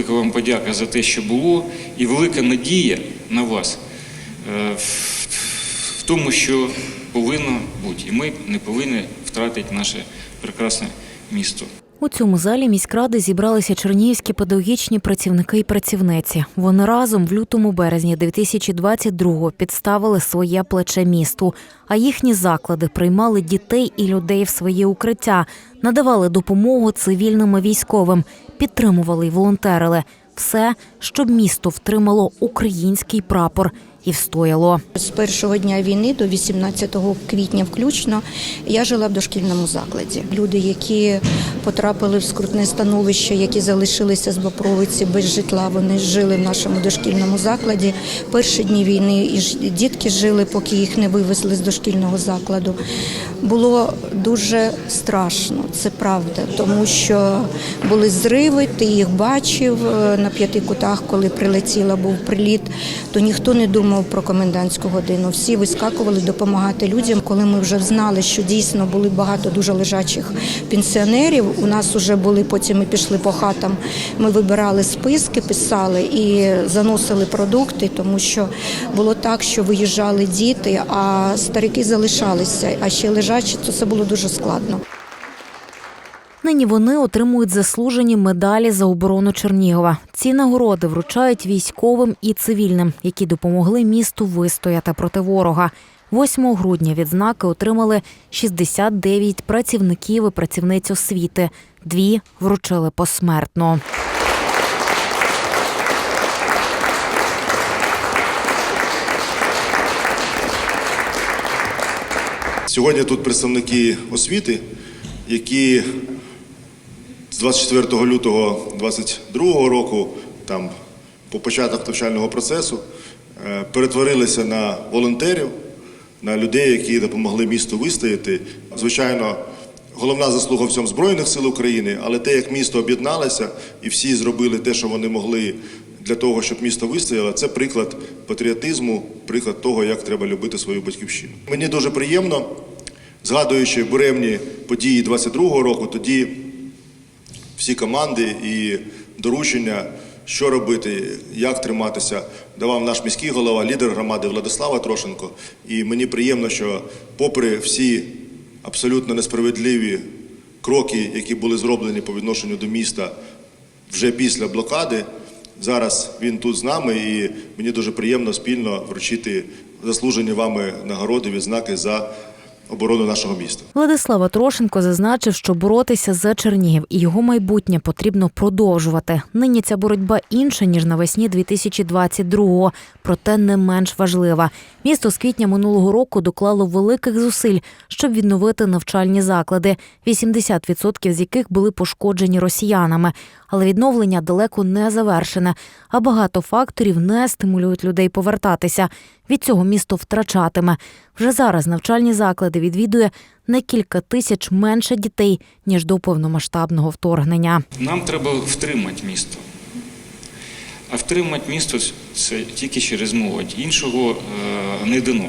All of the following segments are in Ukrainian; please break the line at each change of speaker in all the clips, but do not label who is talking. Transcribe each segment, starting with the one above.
велика вам подяка за те, що було, і велика надія на вас е, в- тому, що повинно бути. І ми не повинні втратити наше прекрасне місто.
У цьому залі міськради зібралися чернігівські педагогічні працівники і працівниці. Вони разом в лютому березні 2022-го підставили своє плече місту, а їхні заклади приймали дітей і людей в своє укриття, надавали допомогу цивільним і військовим, підтримували й волонтерили. Все, щоб місто втримало український прапор і встояло.
З першого дня війни до 18 квітня включно я жила в дошкільному закладі. Люди, які потрапили в скрутне становище, які залишилися з Бопровиці без житла, вони жили в нашому дошкільному закладі. Перші дні війни і дітки жили, поки їх не вивезли з дошкільного закладу. Було дуже страшно, це правда, тому що були зриви, ти їх бачив е, на п'яти кутах, коли прилетіла, був приліт, то ніхто не думав про комендантську годину. Всі вискакували допомагати людям. Коли ми вже знали, що дійсно були багато дуже лежачих пенсіонерів. У нас вже були потім ми пішли по хатам. Ми вибирали списки, писали і заносили продукти, тому що було так, що виїжджали діти, а старики залишалися. А ще лежачі, то це було дуже складно.
Нині вони отримують заслужені медалі за оборону Чернігова. Ці нагороди вручають військовим і цивільним, які допомогли місту вистояти проти ворога. 8 грудня відзнаки отримали 69 працівників і працівниць освіти. Дві вручили посмертно.
Сьогодні тут представники освіти, які 24 лютого 2022 року, там по початок навчального процесу, е, перетворилися на волонтерів, на людей, які допомогли місту вистояти. Звичайно, головна заслуга в цьому Збройних сил України, але те, як місто об'єдналося і всі зробили те, що вони могли для того, щоб місто вистояло, це приклад патріотизму, приклад того, як треба любити свою батьківщину. Мені дуже приємно, згадуючи буремні події 22-го року, тоді всі команди і доручення, що робити, як триматися, давав наш міський голова, лідер громади Владислава Трошенко. І мені приємно, що, попри всі абсолютно несправедливі кроки, які були зроблені по відношенню до міста вже після блокади, зараз він тут з нами, і мені дуже приємно спільно вручити заслужені вами нагороди, відзнаки за оборону нашого міста.
Владислава Трошенко зазначив, що боротися за Чернігів і його майбутнє потрібно продовжувати. Нині ця боротьба інша ніж навесні 2022-го, проте не менш важлива. Місто з квітня минулого року доклало великих зусиль, щоб відновити навчальні заклади, 80% з яких були пошкоджені росіянами. Але відновлення далеко не завершене, а багато факторів не стимулюють людей повертатися. Від цього місто втрачатиме. Вже зараз навчальні заклади відвідує на кілька тисяч менше дітей ніж до повномасштабного вторгнення.
Нам треба втримати місто. А втримати місто це тільки через молодь. Іншого е, не дано.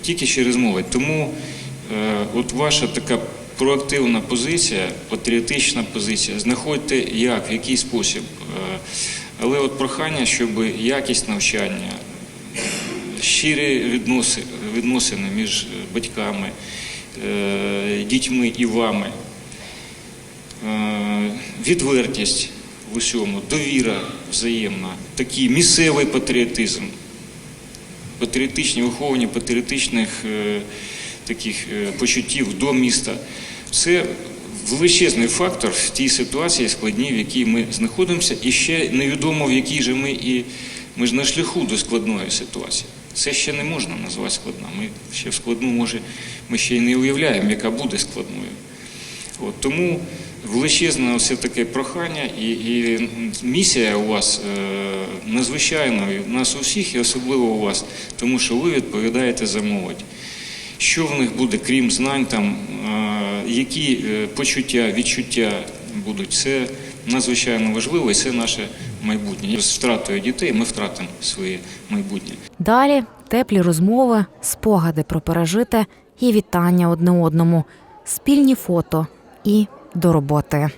Тільки через молодь. Тому е, от ваша така проактивна позиція, патріотична позиція, знаходьте як, в який спосіб. Е, але от прохання, щоб якість навчання, щирі відноси, відносини між батьками, е, дітьми і вами, е, відвертість в усьому, довіра взаємна, такий місцевий патріотизм, патріотичні виховані патріотичних е, таких е, почуттів до міста. Це величезний фактор в тій ситуації складній, в якій ми знаходимося, і ще невідомо, в якій же ми і ми ж на шляху до складної ситуації. Це ще не можна назвати складна. Ми ще в складну, може, ми ще й не уявляємо, яка буде складною. От, тому величезне все таке прохання і, і місія у вас е, надзвичайна, у нас у всіх, і особливо у вас, тому що ви відповідаєте за молодь. Що в них буде, крім знань, там, е, які е, почуття, відчуття будуть, це надзвичайно важливо і це наше майбутнє. З втратою дітей ми втратимо своє майбутнє.
Далі теплі розмови, спогади про пережите і вітання одне одному, спільні фото і до роботи.